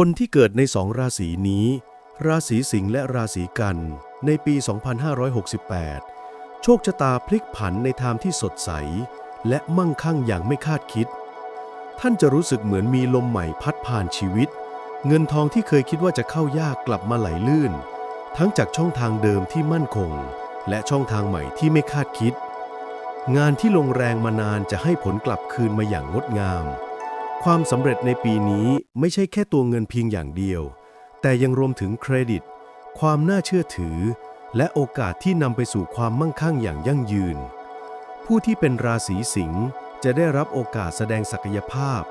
คนที่เกิดในสองราศีนี้ ราศีสิงห์และราศีกัน ในปี 2568 โชคชะตาพลิกผันในทางที่สดใส และมั่งคั่งอย่างไม่คาดคิด ท่านจะรู้สึกเหมือนมีลมใหม่พัดผ่านชีวิต เงินทองที่เคยคิดว่าจะเข้ายากกลับมาไหลลื่น ทั้งจากช่องทางเดิมที่มั่นคง และช่องทางใหม่ที่ไม่คาดคิด งานที่ลงแรงมานานจะให้ผลกลับคืนมาอย่างงดงาม ความสำเร็จในปีนี้ไม่ใช่แค่ตัวเงินเพียงอย่างเดียว แต่ยังรวมถึงเครดิต ความน่าเชื่อถือ และโอกาสที่นำไปสู่ความมั่งคั่งอย่างยั่งยืน ผู้ที่เป็นราศีสิงห์จะได้รับโอกาสแสดงศักยภาพ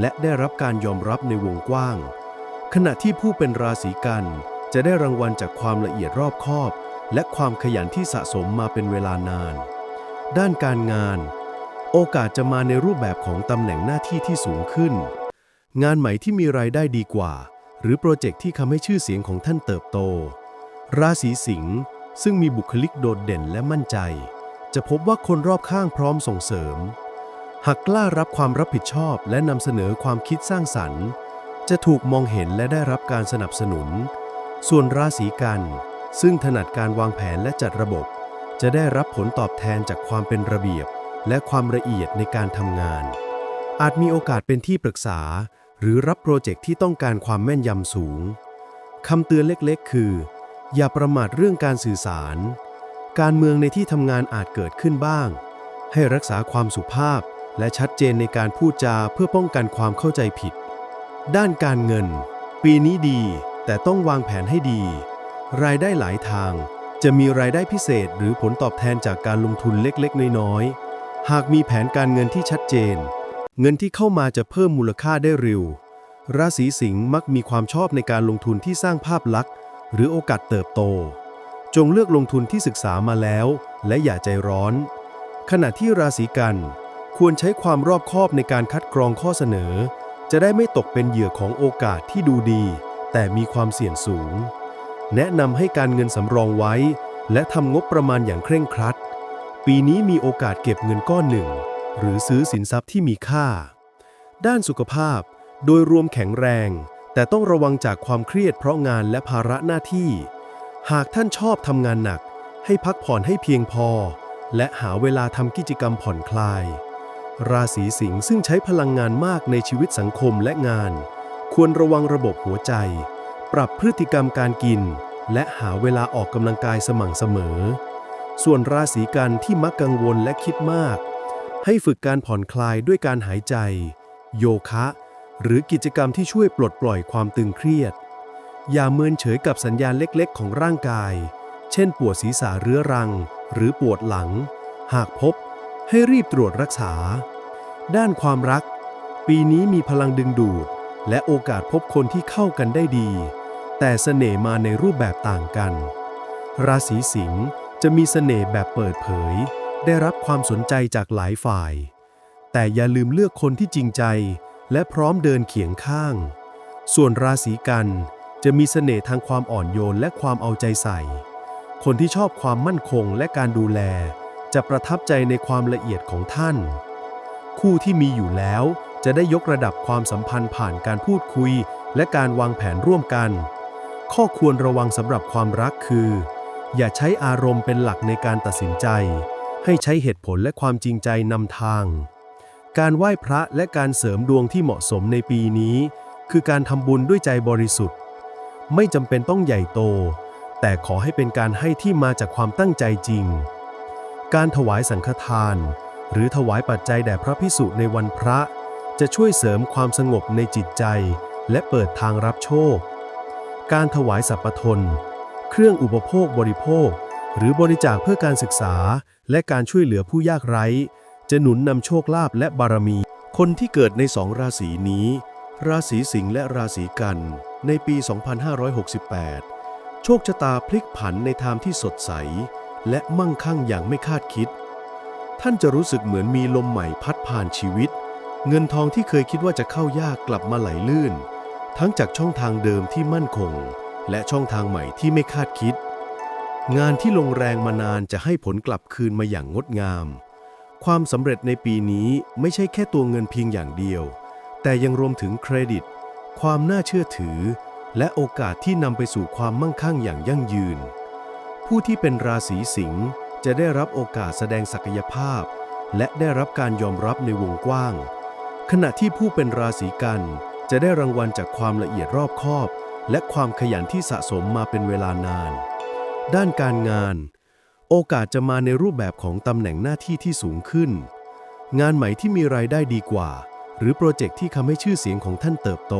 และได้รับการยอมรับในวงกว้าง ขณะที่ผู้เป็นราศีกันจะได้รางวัลจากความละเอียดรอบคอบ และความขยันที่สะสมมาเป็นเวลานาน ด้านการงาน โอกาสจะมาในรูปแบบของตำแหน่งหน้าที่ที่สูงขึ้น งานใหม่ที่มีรายได้ดีกว่า หรือโปรเจกต์ที่ทำให้ชื่อเสียงของท่านเติบโต ราศีสิงห์ซึ่งมีบุคลิกโดดเด่นและมั่นใจ จะพบว่าคนรอบข้างพร้อมส่งเสริม หากกล้ารับความรับผิดชอบและนำเสนอความคิดสร้างสรรค์ จะถูกมองเห็นและได้รับการสนับสนุน ส่วนราศีกันซึ่งถนัดการวางแผนและจัดระบบ จะได้รับผลตอบแทนจากความเป็นระเบียบ และความละเอียดในการทำงาน อาจมีโอกาสเป็นที่ปรึกษา หรือรับโปรเจกต์ที่ต้องการความแม่นยำสูงคำเตือนเล็กๆ คือ อย่าประมาทเรื่องการสื่อสาร การเมืองในที่ทำงานอาจเกิดขึ้นบ้าง ให้รักษาความสุภาพและชัดเจนในการพูดจาเพื่อป้องกันความเข้าใจผิด ด้านการเงิน ปีนี้ดี แต่ต้องวางแผนให้ดี รายได้หลายทาง จะมีรายได้พิเศษหรือผลตอบแทนจากการลงทุนเล็กๆ น้อยๆ หากมีแผนการเงินที่ชัดเจน เงินที่เข้ามาจะเพิ่มมูลค่าได้เร็ว ราศีสิงห์มักมีความชอบในการลงทุนที่สร้างภาพลักษณ์ หรือโอกาสเติบโต จงเลือกลงทุนที่ศึกษามาแล้ว และอย่าใจร้อน ขณะที่ราศีกัน ควรใช้ความรอบคอบในการคัดกรองข้อเสนอ จะได้ไม่ตกเป็นเหยื่อของโอกาสที่ดูดี แต่มีความเสี่ยงสูง แนะนำให้การเงินสำรองไว้ และทำงบประมาณอย่างเคร่งครัด ปีนี้มีโอกาสเก็บเงินก้อนหนึ่ง หรือซื้อสินทรัพย์ที่มีค่า ด้านสุขภาพโดยรวมแข็งแรง แต่ต้องระวังจากความเครียดเพราะงานและภาระหน้าที่ หากท่านชอบทำงานหนัก ให้พักผ่อนให้เพียงพอ และหาเวลาทำกิจกรรมผ่อนคลาย ราศีสิงห์ซึ่งใช้พลังงานมากในชีวิตสังคมและงาน ควรระวังระบบหัวใจ ปรับพฤติกรรมการกิน และหาเวลาออกกำลังกายสม่ำเสมอ ส่วนราศีกันที่มักกังวลและคิดมาก ให้ฝึกการผ่อนคลายด้วยการหายใจ โยคะ หรือกิจกรรมที่ช่วยปลดปล่อยความตึงเครียด อย่าเมินเฉยกับสัญญาณเล็กๆ ของร่างกาย เช่น ปวดศีรษะเรื้อรัง หรือปวดหลัง หากพบ ให้รีบตรวจรักษา ด้านความรัก ปีนี้มีพลังดึงดูด และโอกาสพบคนที่เข้ากันได้ดี แต่เสน่ห์มาในรูปแบบต่างกัน ราศีสิงห์ จะมีเสน่ห์แบบเปิดเผย ได้รับความสนใจจากหลายฝ่าย แต่อย่าลืมเลือกคนที่จริงใจ และพร้อมเดินเคียงข้าง ส่วนราศีกันจะมีเสน่ห์ทางความอ่อนโยนและความเอาใจใส่ คนที่ชอบความมั่นคงและการดูแล จะประทับใจในความละเอียดของท่าน คู่ที่มีอยู่แล้วจะได้ยกระดับความสัมพันธ์ผ่านการพูดคุย และการวางแผนร่วมกัน ข้อควรระวังสำหรับความรักคือ อย่าใช้อารมณ์เป็นหลักในการตัดสินใจ ให้ใช้เหตุผลและความจริงใจนำทาง การไหว้พระและการเสริมดวงที่เหมาะสมในปีนี้ คือการทำบุญด้วยใจบริสุทธิ์ ไม่จำเป็นต้องใหญ่โต แต่ขอให้เป็นการให้ที่มาจากความตั้งใจจริง การถวายสังฆทาน หรือถวายปัจจัยแด่พระพิสุในวันพระ จะช่วยเสริมความสงบในจิตใจ และเปิดทางรับโชค การถวายสัพพทน เครื่องอุปโภคบริโภค หรือบริจาคเพื่อการศึกษา และการช่วยเหลือผู้ยากไร้ จะหนุนนำโชคลาภและบารมี คนที่เกิดในสองราศีนี้ ราศีสิงห์และราศีกัน ในปี 2568 โชคชะตาพลิกผันในทางที่สดใส และมั่งคั่งอย่างไม่คาดคิด ท่านจะรู้สึกเหมือนมีลมใหม่พัดผ่านชีวิต เงินทองที่เคยคิดว่าจะเข้ายากกลับมาไหลลื่น ทั้งจากช่องทางเดิมที่มั่นคง และช่องทางใหม่ที่ไม่คาดคิด งานที่ลงแรงมานานจะให้ผลกลับคืนมาอย่างงดงาม ความสำเร็จในปีนี้ไม่ใช่แค่ตัวเงินเพียงอย่างเดียว แต่ยังรวมถึงเครดิต ความน่าเชื่อถือ และโอกาสที่นำไปสู่ความมั่งคั่งอย่างยั่งยืน ผู้ที่เป็นราศีสิงห์จะได้รับโอกาสแสดงศักยภาพ และได้รับการยอมรับในวงกว้าง ขณะที่ผู้เป็นราศีกันจะได้รางวัลจากความละเอียดรอบคอบ และความขยันที่สะสมมาเป็นเวลานาน ด้านการงาน โอกาสจะมาในรูปแบบของตำแหน่งหน้าที่ที่สูงขึ้น งานใหม่ที่มีรายได้ดีกว่า หรือโปรเจกต์ที่ทำให้ชื่อเสียงของท่านเติบโต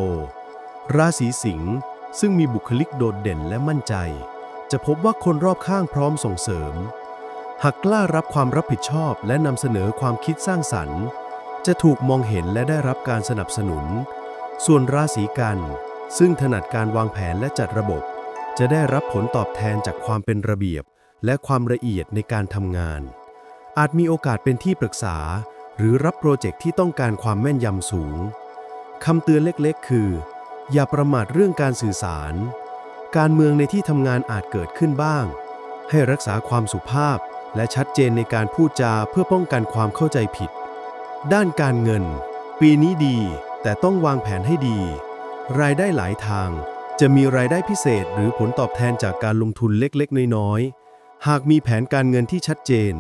ราศีสิงห์ซึ่งมีบุคลิกโดดเด่นและมั่นใจ จะพบว่าคนรอบข้างพร้อมส่งเสริม หากกล้ารับความรับผิดชอบและนำเสนอความคิดสร้างสรรค์ จะถูกมองเห็นและได้รับการสนับสนุน ส่วนราศีกัน ซึ่งถนัดการวางแผนและจัดระบบ จะได้รับผลตอบแทนจากความเป็นระเบียบ และความละเอียดในการทำงาน อาจมีโอกาสเป็นที่ปรึกษา หรือรับโปรเจกต์ที่ต้องการความแม่นยำสูงคำเตือนเล็กๆ คือ อย่าประมาทเรื่องการสื่อสาร การเมืองในที่ทำงานอาจเกิดขึ้นบ้าง ให้รักษาความสุภาพ และชัดเจนในการพูดจาเพื่อป้องกันความเข้าใจผิด ด้านการเงิน ปีนี้ดีแต่ต้องวางแผนให้ดี รายได้หลายทาง จะมีรายได้พิเศษหรือผลตอบแทนจากการลงทุนเล็กๆ น้อยๆ หากมีแผนการเงินที่ชัดเจน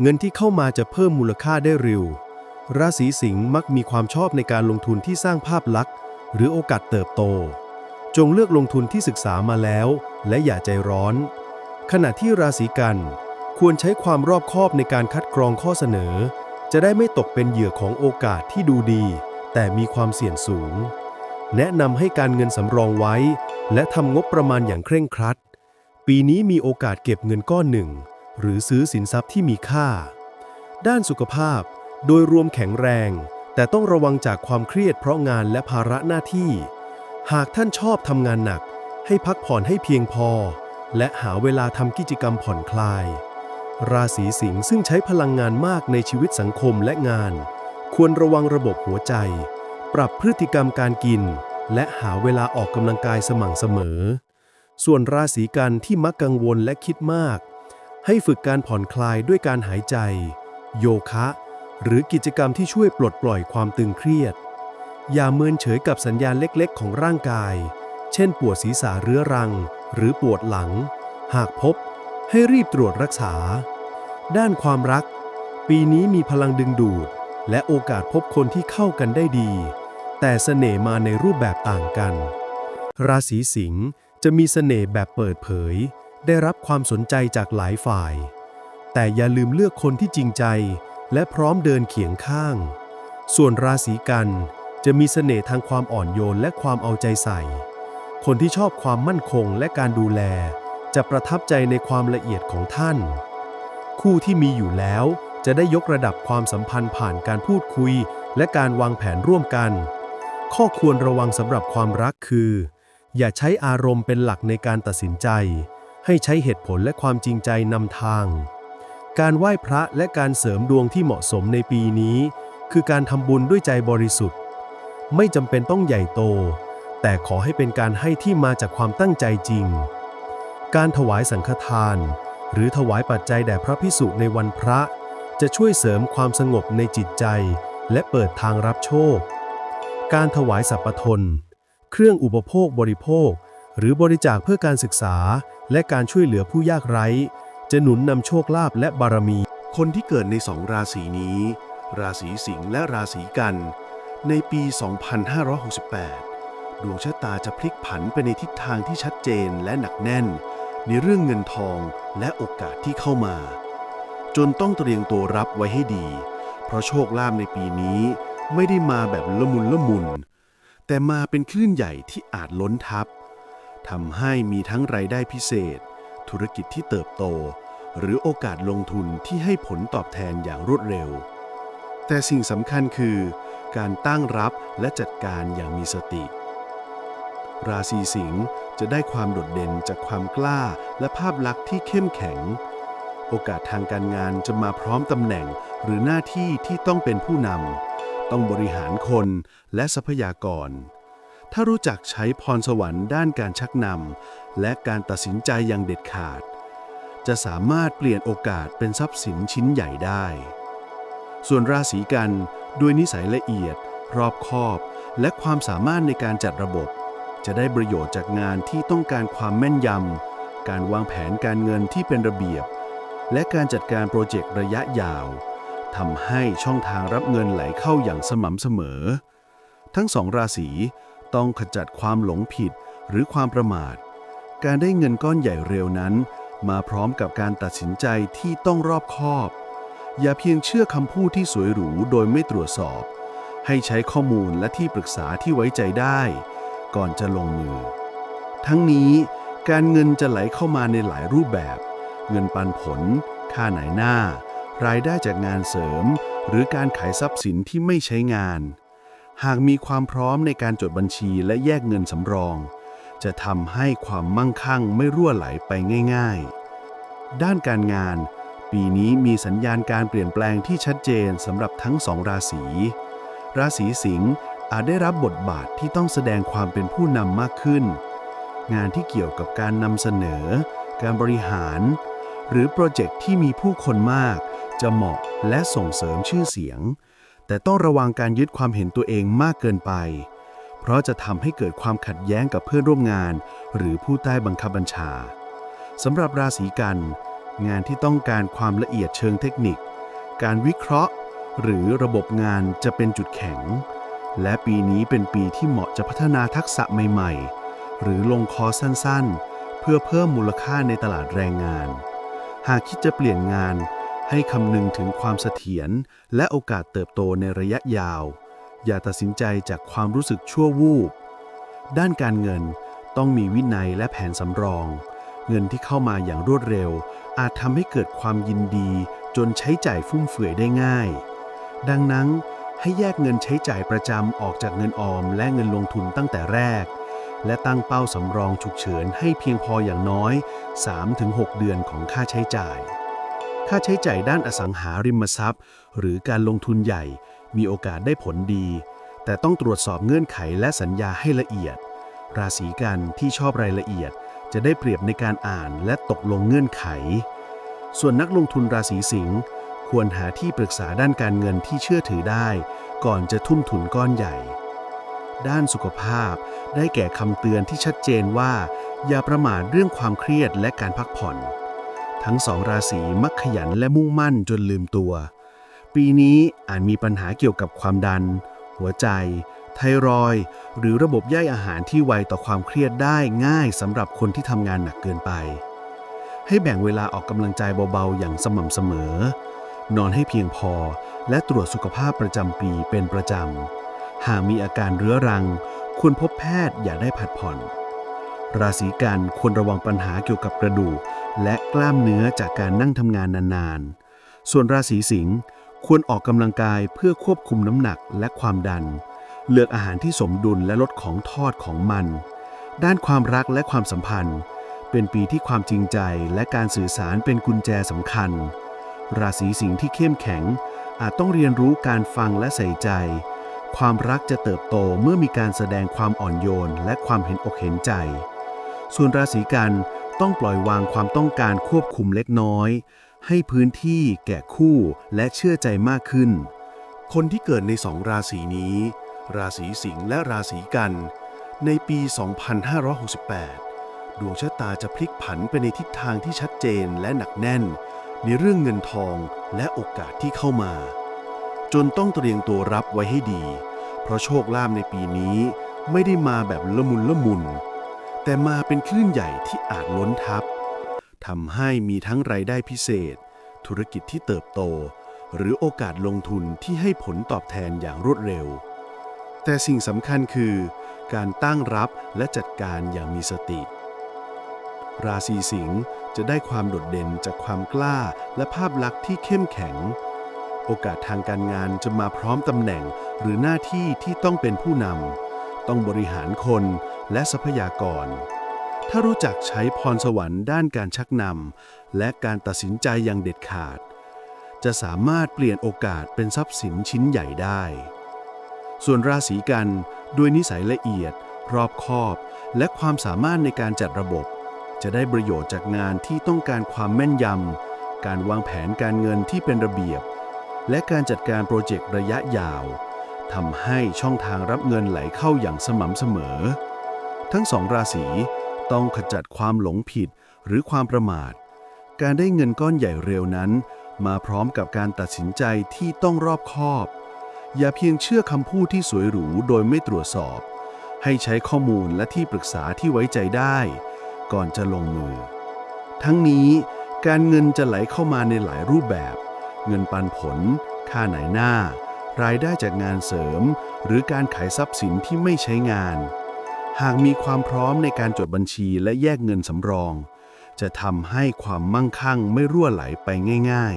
เงินที่เข้ามาจะเพิ่มมูลค่าได้เร็ว ราศีสิงห์มักมีความชอบในการลงทุนที่สร้างภาพลักษณ์ หรือโอกาสเติบโต จงเลือกลงทุนที่ศึกษามาแล้ว และอย่าใจร้อน ขณะที่ราศีกัน ควรใช้ความรอบคอบในการคัดกรองข้อเสนอ จะได้ไม่ตกเป็นเหยื่อของโอกาสที่ดูดี แต่มีความเสี่ยงสูง แนะนำให้การเงินสำรองไว้ และทำงบประมาณอย่างเคร่งครัด ปีนี้มีโอกาสเก็บเงินก้อนหนึ่ง หรือซื้อสินทรัพย์ที่มีค่า ด้านสุขภาพ โดยรวมแข็งแรง แต่ต้องระวังจากความเครียดเพราะงานและภาระหน้าที่ หากท่านชอบทำงานหนัก ให้พักผ่อนให้เพียงพอ และหาเวลาทำกิจกรรมผ่อนคลาย ราศีสิงห์ซึ่งใช้พลังงานมากในชีวิตสังคมและงาน ควรระวังระบบหัวใจ ปรับพฤติกรรมการกิน และหาเวลาออกกำลังกายสม่ำเสมอ ส่วนราศีกันที่มักกังวลและคิดมาก ให้ฝึกการผ่อนคลายด้วยการหายใจ โยคะ หรือกิจกรรมที่ช่วยปลดปล่อยความตึงเครียด อย่าเมินเฉยกับสัญญาณเล็กๆ ของร่างกาย เช่น ปวดศีรษะเรื้อรัง หรือปวดหลัง หากพบ ให้รีบตรวจรักษา ด้านความรัก ปีนี้มีพลังดึงดูดและโอกาสพบคนที่เข้ากันได้ดี แต่เสน่ห์มาในรูปแบบต่างกัน ราศีสิงห์จะมีเสน่ห์แบบเปิดเผย ได้รับความสนใจจากหลายฝ่าย แต่อย่าลืมเลือกคนที่จริงใจ และพร้อมเดินเคียงข้าง ส่วนราศีกันจะมีเสน่ห์ทางความอ่อนโยนและความเอาใจใส่ คนที่ชอบความมั่นคงและการดูแล จะประทับใจในความละเอียดของท่าน คู่ที่มีอยู่แล้วจะได้ยกระดับความสัมพันธ์ผ่านการพูดคุย และการวางแผนร่วมกัน ข้อควรระวังสำหรับความรักคือ อย่าใช้อารมณ์เป็นหลักในการตัดสินใจ ให้ใช้เหตุผลและความจริงใจนำทาง การไหว้พระและการเสริมดวงที่เหมาะสมในปีนี้ คือการทำบุญด้วยใจบริสุทธิ์ ไม่จำเป็นต้องใหญ่โต แต่ขอให้เป็นการให้ที่มาจากความตั้งใจจริง การถวายสังฆทาน หรือถวายปัจจัยแด่พระพิสุในวันพระ จะช่วยเสริมความสงบในจิตใจ และเปิดทางรับโชค การถวายสัพพทน เครื่องอุปโภคบริโภค หรือบริจาคเพื่อการศึกษา และการช่วยเหลือผู้ยากไร้ จะหนุนนำโชคลาภและบารมี คนที่เกิดในสองราศีนี้ ราศีสิงห์และราศีกัน ในปี 2568 ดวงชะตาจะพลิกผันไปในทิศทางที่ชัดเจนและหนักแน่น ในเรื่องเงินทองและโอกาสที่เข้ามา จนต้องเตรียมตัวรับไว้ให้ดี เพราะโชคลาภในปีนี้ ไม่ได้มาแบบละมุนละมุน แต่มาเป็นคลื่นใหญ่ที่อาจล้นทับทำให้มีทั้งรายได้พิเศษ ธุรกิจที่เติบโต หรือโอกาสลงทุนที่ให้ผลตอบแทนอย่างรวดเร็ว แต่สิ่งสำคัญคือ การตั้งรับและจัดการอย่างมีสติ ราศีสิงห์จะได้ความโดดเด่นจากความกล้าและภาพลักษณ์ที่เข้มแข็ง โอกาสทางการงานจะมาพร้อมตำแหน่งหรือหน้าที่ที่ต้องเป็นผู้นำ ต้องบริหารคนและทรัพยากร ถ้ารู้จักใช้พรสวรรค์ด้านการชักนำและการตัดสินใจอย่างเด็ดขาด จะสามารถเปลี่ยนโอกาสเป็นทรัพย์สินชิ้นใหญ่ได้ ส่วนราศีกันด้วยนิสัยละเอียด รอบคอบ และความสามารถในการจัดระบบ จะได้ประโยชน์จากงานที่ต้องการความแม่นยำการวางแผนการเงินที่เป็นระเบียบ และการจัดการโปรเจกต์ระยะยาว ทำให้ช่องทางรับเงินไหลเข้าอย่างสม่ำเสมอ ทั้งสองราศีต้องขจัดความหลงผิดหรือความประมาท การได้เงินก้อนใหญ่เร็วนั้น มาพร้อมกับการตัดสินใจที่ต้องรอบคอบ อย่าเพียงเชื่อคำพูดที่สวยหรูโดยไม่ตรวจสอบ ให้ใช้ข้อมูลและที่ปรึกษาที่ไว้ใจได้ ก่อนจะลงมือ ทั้งนี้การเงินจะไหลเข้ามาในหลายรูปแบบ เงินปันผล ค่าไหนหน้า รายได้จากงานเสริม หรือการขายทรัพย์สินที่ไม่ใช้งาน หากมีความพร้อมในการจดบัญชีและแยกเงินสำรอง จะทำให้ความมั่งคั่งไม่รั่วไหลไปง่าย ๆ ด้านการงาน ปีนี้มีสัญญาณการเปลี่ยนแปลงที่ชัดเจนสำหรับทั้งสองราศี ราศีสิงห์อาจได้รับบทบาทที่ต้องแสดงความเป็นผู้นำมากขึ้น งานที่เกี่ยวกับการนำเสนอ การบริหาร หรือโปรเจกต์ที่มีผู้คนมาก จะเหมาะและส่งเสริมชื่อเสียง แต่ต้องระวังการยึดความเห็นตัวเองมากเกินไป เพราะจะทำให้เกิดความขัดแย้งกับเพื่อนร่วมงาน หรือผู้ใต้บังคับบัญชาสำหรับราศีกัน งานที่ต้องการความละเอียดเชิงเทคนิค การวิเคราะห์ หรือระบบงานจะเป็นจุดแข็ง และปีนี้เป็นปีที่เหมาะจะพัฒนาทักษะใหม่ ๆ หรือลงคอสั้นๆ เพื่อเพิ่มมูลค่าในตลาดแรงงาน หากคิดจะเปลี่ยนงาน ให้คำนึงถึงความเสถียรและโอกาสเติบโตในระยะยาว อย่าตัดสินใจจากความรู้สึกชั่ววูบ ด้านการเงินต้องมีวินัยและแผนสำรอง เงินที่เข้ามาอย่างรวดเร็ว อาจทำให้เกิดความยินดี จนใช้จ่ายฟุ่มเฟือยได้ง่าย ดังนั้นให้แยกเงินใช้จ่ายประจำออกจากเงินออมและเงินลงทุนตั้งแต่แรก และตั้งเป้าสำรองฉุกเฉินให้เพียงพออย่างน้อย 3-6 เดือนของค่าใช้จ่าย ค่าใช้จ่ายด้านอสังหาริมทรัพย์ หรือการลงทุนใหญ่ มีโอกาสได้ผลดี แต่ต้องตรวจสอบเงื่อนไขและสัญญาให้ละเอียด ราศีกันที่ชอบรายละเอียด จะได้เปรียบในการอ่านและตกลงเงื่อนไข ส่วนนักลงทุนราศีสิงห์ควรหาที่ปรึกษาด้านการเงินที่เชื่อถือได้ ก่อนจะทุ่มทุนก้อนใหญ่ ด้านสุขภาพได้แก่คำเตือนที่ชัดเจนว่า อย่าประมาทเรื่องความเครียดและการพักผ่อน ทั้งสองราศีมักขยันและมุ่งมั่นจนลืมตัว ปีนี้อาจมีปัญหาเกี่ยวกับความดัน หัวใจ ไทรอยหรือระบบย่อยอาหารที่ไวต่อความเครียดได้ง่ายสำหรับคนที่ทำงานหนักเกินไป ให้แบ่งเวลาออกกำลังใจเบาๆ อย่างสม่ำเสมอ นอนให้เพียงพอ และตรวจสุขภาพประจำปีเป็นประจำ หากมีอาการเรื้อรัง ควรพบแพทย์อย่าได้ผัดผ่อน ราศีกันควรระวังปัญหาเกี่ยวกับกระดูก และกล้ามเนื้อจากการนั่งทำงานนานๆ ส่วนราศีสิงห์ควรออกกำลังกายเพื่อควบคุมน้ำหนักและความดัน เลือกอาหารที่สมดุลและลดของทอดของมัน ด้านความรักและความสัมพันธ์ เป็นปีที่ความจริงใจและการสื่อสารเป็นกุญแจสำคัญ ราศีสิงห์ที่เข้มแข็ง อาจต้องเรียนรู้การฟังและใส่ใจ ความรักจะเติบโตเมื่อมีการแสดงความอ่อนโยน และความเห็นอกเห็นใจ ส่วนราศีกัน ต้องปล่อยวางความต้องการควบคุมเล็กน้อย ให้พื้นที่แก่คู่และเชื่อใจมากขึ้น คนที่เกิดในสองราศีนี้ ราศีสิงห์และราศีกัน ในปี 2568 ดวงชะตาจะพลิกผันไปในทิศทางที่ชัดเจนและหนักแน่น ในเรื่องเงินทองและโอกาสที่เข้ามา จนต้องเตรียมตัวรับไว้ให้ดี เพราะโชคลาภในปีนี้ไม่ได้มาแบบละมุนละมุน แต่มาเป็นคลื่นใหญ่ที่อาจล้นทับทำให้มีทั้งรายได้พิเศษ ธุรกิจที่เติบโต หรือโอกาสลงทุนที่ให้ผลตอบแทนอย่างรวดเร็ว แต่สิ่งสำคัญคือ การตั้งรับและจัดการอย่างมีสติ ราศีสิงห์จะได้ความโดดเด่นจากความกล้าและภาพลักษณ์ที่เข้มแข็ง โอกาสทางการงานจะมาพร้อมตำแหน่งหรือหน้าที่ที่ต้องเป็นผู้นำ ต้องบริหารคนและทรัพยากร ถ้ารู้จักใช้พรสวรรค์ด้านการชักนำและการตัดสินใจอย่างเด็ดขาด จะสามารถเปลี่ยนโอกาสเป็นทรัพย์สินชิ้นใหญ่ได้ ส่วนราศีกันด้วยนิสัยละเอียด รอบคอบ และความสามารถในการจัดระบบ จะได้ประโยชน์จากงานที่ต้องการความแม่นยำการวางแผนการเงินที่เป็นระเบียบ และการจัดการโปรเจกต์ระยะยาว ทำให้ช่องทางรับเงินไหลเข้าอย่างสม่ำเสมอ ทั้งสองราศีต้องขจัดความหลงผิดหรือความประมาท การได้เงินก้อนใหญ่เร็วนั้น มาพร้อมกับการตัดสินใจที่ต้องรอบคอบ อย่าเพียงเชื่อคำพูดที่สวยหรูโดยไม่ตรวจสอบ ให้ใช้ข้อมูลและที่ปรึกษาที่ไว้ใจได้ ก่อนจะลงมือ ทั้งนี้การเงินจะไหลเข้ามาในหลายรูปแบบ เงินปันผล ค่าไหนหน้า รายได้จากงานเสริม หรือการขายทรัพย์สินที่ไม่ใช้งาน หากมีความพร้อมในการจดบัญชีและแยกเงินสำรอง จะทำให้ความมั่งคั่งไม่รั่วไหลไปง่าย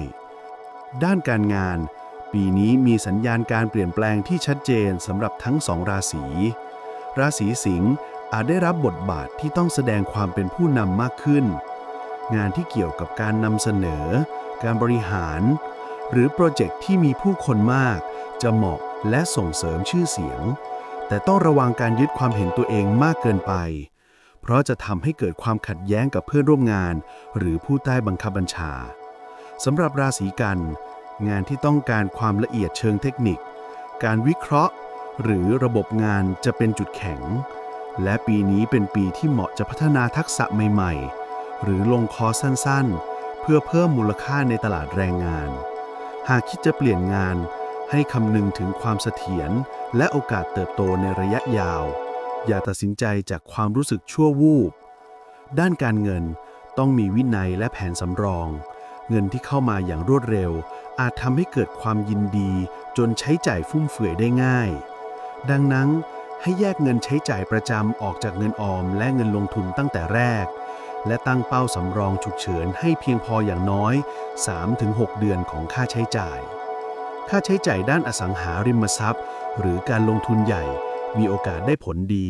ๆ ด้านการงาน ปีนี้มีสัญญาณการเปลี่ยนแปลงที่ชัดเจนสำหรับทั้งสองราศี ราศีสิงห์อาจได้รับบทบาทที่ต้องแสดงความเป็นผู้นำมากขึ้น งานที่เกี่ยวกับการนำเสนอ การบริหาร หรือโปรเจกต์ที่มีผู้คนมาก จะเหมาะและส่งเสริมชื่อเสียง แต่ต้องระวังการยึดความเห็นตัวเองมากเกินไป เพราะจะทำให้เกิดความขัดแย้งกับเพื่อนร่วมงาน หรือผู้ใต้บังคับบัญชาสำหรับราศีกัน งานที่ต้องการความละเอียดเชิงเทคนิค การวิเคราะห์ หรือระบบงานจะเป็นจุดแข็ง และปีนี้เป็นปีที่เหมาะจะพัฒนาทักษะใหม่ ๆ หรือลงคอร์สสั้นๆ เพื่อเพิ่มมูลค่าในตลาดแรงงาน หากคิดจะเปลี่ยนงาน ให้คำนึงถึงความเสถียรและโอกาสเติบโตในระยะยาว อย่าตัดสินใจจากความรู้สึกชั่ววูบ ด้านการเงินต้องมีวินัยและแผนสำรอง เงินที่เข้ามาอย่างรวดเร็ว อาจทำให้เกิดความยินดี จนใช้จ่ายฟุ่มเฟือยได้ง่าย ดังนั้นให้แยกเงินใช้จ่ายประจำออกจากเงินออมและเงินลงทุนตั้งแต่แรก และตั้งเป้าสำรองฉุกเฉินให้เพียงพออย่างน้อย 3-6 เดือนของค่าใช้จ่าย ค่าใช้จ่ายด้านอสังหาริมทรัพย์ หรือการลงทุนใหญ่ มีโอกาสได้ผลดี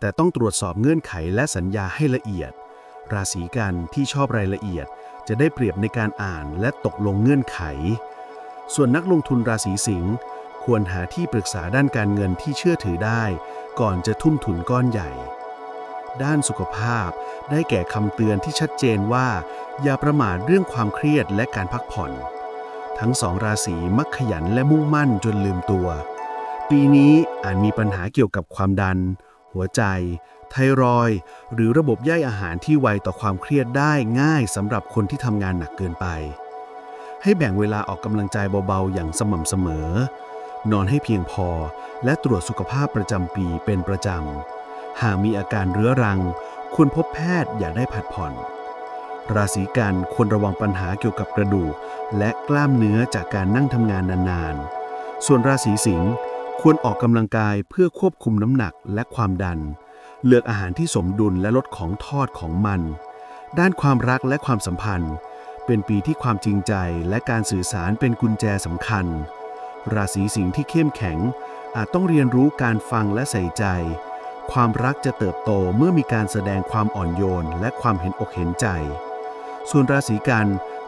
แต่ต้องตรวจสอบเงื่อนไขและสัญญาให้ละเอียด ราศีกันที่ชอบรายละเอียด จะได้เปรียบในการอ่านและตกลงเงื่อนไข ส่วนนักลงทุนราศีสิงห์ควรหาที่ปรึกษาด้านการเงินที่เชื่อถือได้ ก่อนจะทุ่มทุนก้อนใหญ่ ด้านสุขภาพได้แก่คำเตือนที่ชัดเจนว่า อย่าประมาทเรื่องความเครียดและการพักผ่อน ทั้งสองราศีมักขยันและมุ่งมั่นจนลืมตัว ปีนี้อาจมีปัญหาเกี่ยวกับความดัน หัวใจ ไทรอย หรือระบบย่อยอาหารที่ไวต่อความเครียดได้ง่ายสำหรับคนที่ทำงานหนักเกินไป ให้แบ่งเวลาออกกำลังใจเบาๆ อย่างสม่ำเสมอ นอนให้เพียงพอ และตรวจสุขภาพประจำปีเป็นประจำหากมีอาการเรื้อรัง ควรพบแพทย์อย่าได้ผัดผ่อน ราศีกันควรระวังปัญหาเกี่ยวกับกระดูก และกล้ามเนื้อจากการนั่งทำงานนานๆ ส่วนราศีสิงห์ควรออกกำลังกายเพื่อควบคุมน้ำหนักและความดัน เลือกอาหารที่สมดุลและลดของทอดของมัน ด้านความรักและความสัมพันธ์ เป็นปีที่ความจริงใจและการสื่อสารเป็นกุญแจสำคัญ ราศีสิงห์ที่เข้มแข็ง อาจต้องเรียนรู้การฟังและใส่ใจ ความรักจะเติบโตเมื่อมีการแสดงความอ่อนโยนและความเห็นอกเห็นใจ ส่วนราศีกัน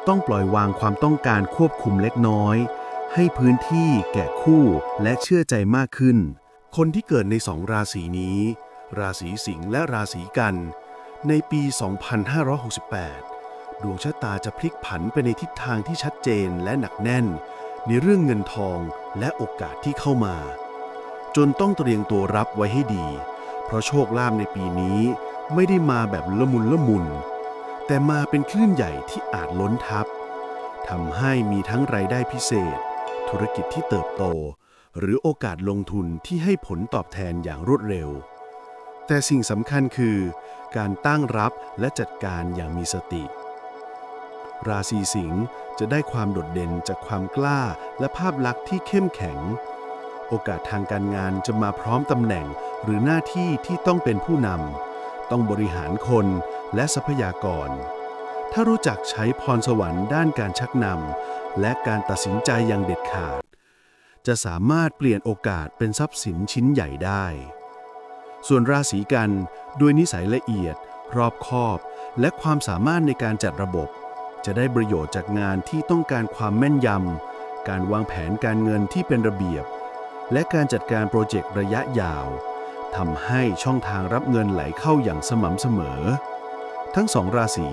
ต้องปล่อยวางความต้องการควบคุมเล็กน้อย ให้พื้นที่แก่คู่และเชื่อใจมากขึ้น คนที่เกิดในสองราศีนี้ ราศีสิงห์และราศีกัน ในปี 2568 ดวงชะตาจะพลิกผันไปในทิศทางที่ชัดเจนและหนักแน่น ในเรื่องเงินทองและโอกาสที่เข้ามา จนต้องเตรียมตัวรับไว้ให้ดี เพราะโชคลาภในปีนี้ไม่ได้มาแบบละมุนละมุน แต่มาเป็นคลื่นใหญ่ที่อาจล้นทับทำให้มีทั้งรายได้พิเศษ ธุรกิจที่เติบโต หรือโอกาสลงทุนที่ให้ผลตอบแทนอย่างรวดเร็ว แต่สิ่งสำคัญคือ การตั้งรับและจัดการอย่างมีสติ ราศีสิงห์จะได้ความโดดเด่นจากความกล้าและภาพลักษณ์ที่เข้มแข็ง โอกาสทางการงานจะมาพร้อมตำแหน่งหรือหน้าที่ที่ต้องเป็นผู้นำต้องบริหารคน และทรัพยากร ถ้ารู้จักใช้พรสวรรค์ด้านการชักนำและการตัดสินใจอย่างเด็ดขาด จะสามารถเปลี่ยนโอกาสเป็นทรัพย์สินชิ้นใหญ่ได้ ส่วนราศีกันด้วยนิสัยละเอียด รอบคอบ และความสามารถในการจัดระบบ จะได้ประโยชน์จากงานที่ต้องการความแม่นยำการวางแผนการเงินที่เป็นระเบียบ และการจัดการโปรเจกต์ระยะยาวทำให้ช่องทางรับเงินไหลเข้าอย่างสม่ำเสมอ ทั้งสองราศี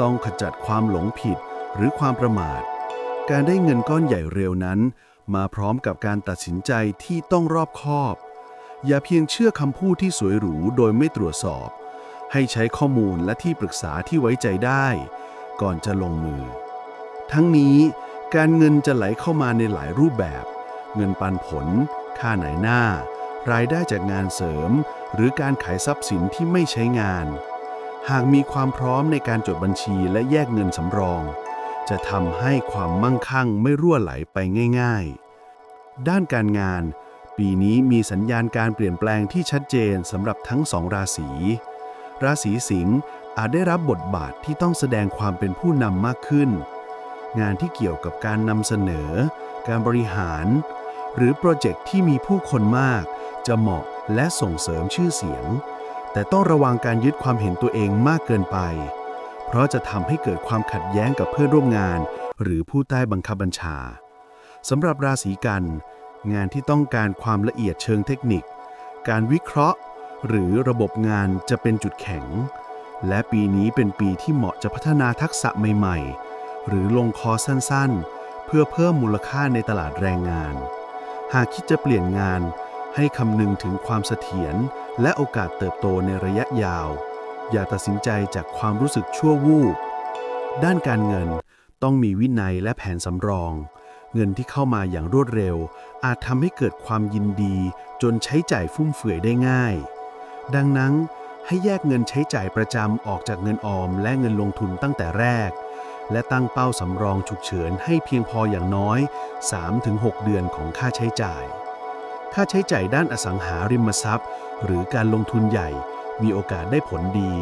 ต้องขจัดความหลงผิดหรือความประมาท การได้เงินก้อนใหญ่เร็วนั้น มาพร้อมกับการตัดสินใจที่ต้องรอบคอบ อย่าเพียงเชื่อคำพูดที่สวยหรูโดยไม่ตรวจสอบ ให้ใช้ข้อมูลและที่ปรึกษาที่ไว้ใจได้ ก่อนจะลงมือ ทั้งนี้การเงินจะไหลเข้ามาในหลายรูปแบบ เงินปันผล ค่าไหนหน้า รายได้จากงานเสริม หรือการขายทรัพย์สินที่ไม่ใช้งาน หากมีความพร้อมในการจดบัญชีและแยกเงินสำรอง จะทำให้ความมั่งคั่งไม่รั่วไหลไปง่าย ๆ ด้านการงาน ปีนี้มีสัญญาณการเปลี่ยนแปลงที่ชัดเจนสำหรับทั้งสองราศี ราศีสิงห์อาจได้รับบทบาทที่ต้องแสดงความเป็นผู้นำมากขึ้น งานที่เกี่ยวกับการนำเสนอ การบริหาร หรือโปรเจกต์ที่มีผู้คนมาก จะเหมาะและส่งเสริมชื่อเสียง แต่ต้องระวังการยึดความเห็นตัวเองมากเกินไป เพราะจะทำให้เกิดความขัดแย้งกับเพื่อนร่วมงาน หรือผู้ใต้บังคับบัญชาสำหรับราศีกัน งานที่ต้องการความละเอียดเชิงเทคนิค การวิเคราะห์ หรือระบบงานจะเป็นจุดแข็ง และปีนี้เป็นปีที่เหมาะจะพัฒนาทักษะใหม่ ๆ หรือลงคอร์สสั้นๆ เพื่อเพิ่มมูลค่าในตลาดแรงงาน หากคิดจะเปลี่ยนงาน ให้คำนึงถึงความเสถียรและโอกาสเติบโตในระยะยาว อย่าตัดสินใจจากความรู้สึกชั่ววูบด้านการเงินต้องมีวินัยและแผนสำรอง เงินที่เข้ามาอย่างรวดเร็ว อาจทำให้เกิดความยินดี จนใช้จ่ายฟุ่มเฟือยได้ง่าย ดังนั้นให้แยกเงินใช้จ่ายประจำออกจากเงินออม และเงินลงทุนตั้งแต่แรก และตั้งเป้าสำรองฉุกเฉินให้เพียงพออย่างน้อย 3-6 เดือนของค่าใช้จ่าย ค่าใช้จ่ายด้านอสังหาริมทรัพย์ หรือการลงทุนใหญ่ มีโอกาสได้ผลดี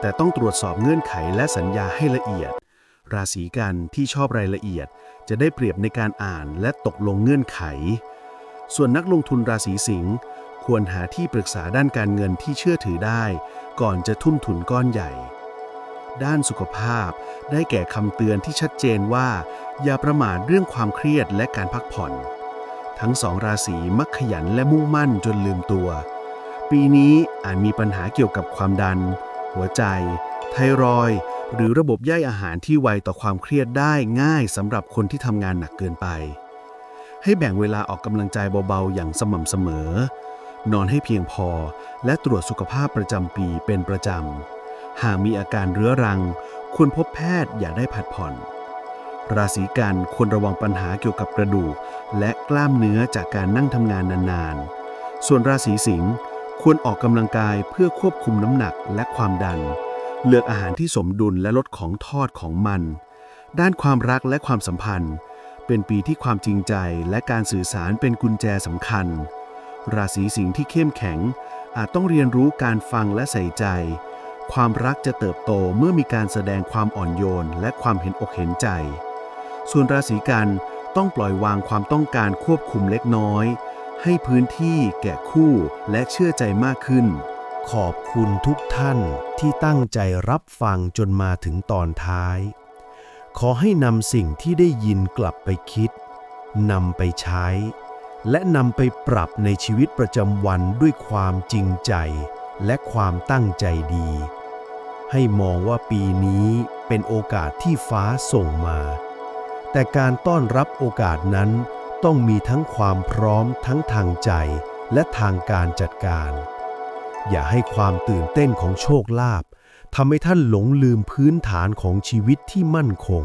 แต่ต้องตรวจสอบเงื่อนไขและสัญญาให้ละเอียด ราศีกันที่ชอบรายละเอียด จะได้เปรียบในการอ่านและตกลงเงื่อนไข ส่วนนักลงทุนราศีสิงห์ควรหาที่ปรึกษาด้านการเงินที่เชื่อถือได้ ก่อนจะทุ่มทุนก้อนใหญ่ ด้านสุขภาพได้แก่คำเตือนที่ชัดเจนว่า อย่าประมาทเรื่องความเครียดและการพักผ่อน ทั้งสองราศีมักขยันและมุ่งมั่นจนลืมตัว ปีนี้อาจมีปัญหาเกี่ยวกับความดัน หัวใจ ไทรอยหรือระบบย่อยอาหารที่ไวต่อความเครียดได้ง่ายสำหรับคนที่ทำงานหนักเกินไป ให้แบ่งเวลาออกกำลังใจเบาๆ อย่างสม่ำเสมอ นอนให้เพียงพอ และตรวจสุขภาพประจำปีเป็นประจำ หากมีอาการเรื้อรัง ควรพบแพทย์อย่าได้ผัดผ่อน ราศีกันควรระวังปัญหาเกี่ยวกับกระดูก และกล้ามเนื้อจากการนั่งทำงานนานๆ ส่วนราศีสิงห์ควรออกกำลังกายเพื่อควบคุมน้ำหนักและความดัน เลือกอาหารที่สมดุลและลดของทอดของมัน ด้านความรักและความสัมพันธ์ เป็นปีที่ความจริงใจและการสื่อสารเป็นกุญแจสำคัญ ราศีสิงห์ที่เข้มแข็ง อาจต้องเรียนรู้การฟังและใส่ใจ ความรักจะเติบโตเมื่อมีการแสดงความอ่อนโยน และความเห็นอกเห็นใจ ส่วนราศีกัน ต้องปล่อยวางความต้องการควบคุมเล็กน้อย ให้พื้นที่แก่คู่และเชื่อใจมากขึ้น ขอบคุณทุกท่านที่ตั้งใจรับฟังจนมาถึงตอนท้าย ขอให้นำสิ่งที่ได้ยินกลับไปคิดนำไปใช้ และนำไปปรับในชีวิตประจำวันด้วยความจริงใจ และความตั้งใจดี ให้มองว่าปีนี้เป็นโอกาสที่ฟ้าส่งมา แต่การต้อนรับโอกาสนั้น ต้องมีทั้งความพร้อมทั้งทางใจและทางการจัดการ อย่าให้ความตื่นเต้นของโชคลาภทำให้ท่านหลงลืมพื้นฐานของชีวิตที่มั่นคง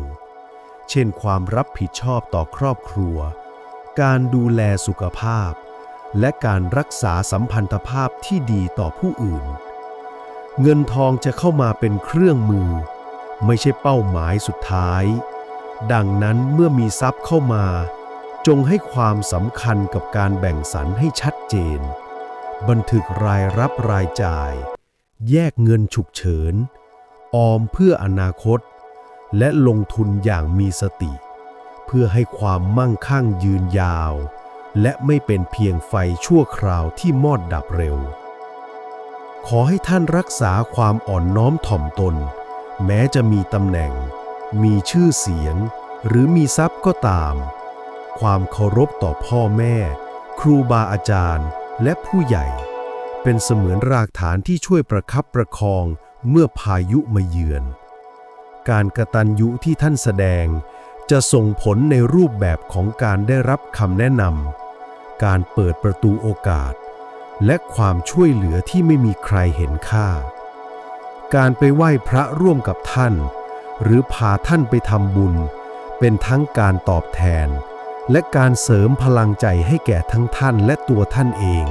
เช่นความรับผิดชอบต่อครอบครัว การดูแลสุขภาพ และการรักษาสัมพันธภาพที่ดีต่อผู้อื่น เงินทองจะเข้ามาเป็นเครื่องมือ ไม่ใช่เป้าหมายสุดท้าย ดังนั้นเมื่อมีทรัพย์เข้ามา จงให้ความสำคัญกับการแบ่งสรรให้ชัดเจน บันทึกรายรับรายจ่าย แยกเงินฉุกเฉิน ออมเพื่ออนาคต และลงทุนอย่างมีสติ เพื่อให้ความมั่งคั่งยืนยาว และไม่เป็นเพียงไฟชั่วคราวที่มอดดับเร็ว ขอให้ท่านรักษาความอ่อนน้อมถ่อมตน แม้จะมีตำแหน่ง มีชื่อเสียง หรือมีทรัพย์ก็ตาม ความเคารพต่อพ่อแม่ ครูบาอาจารย์และผู้ใหญ่ เป็นเสมือนรากฐานที่ช่วยประคับประคองเมื่อพายุมาเยือน การกระตันยุที่ท่านแสดง จะส่งผลในรูปแบบของการได้รับคำแนะนำการเปิดประตูโอกาส และความช่วยเหลือที่ไม่มีใครเห็นค่า การไปไหว้พระร่วมกับท่าน หรือพาท่านไปทำบุญ เป็นทั้งการตอบแทน และการเสริมพลังใจให้แก่ทั้งท่านและตัวท่านเอง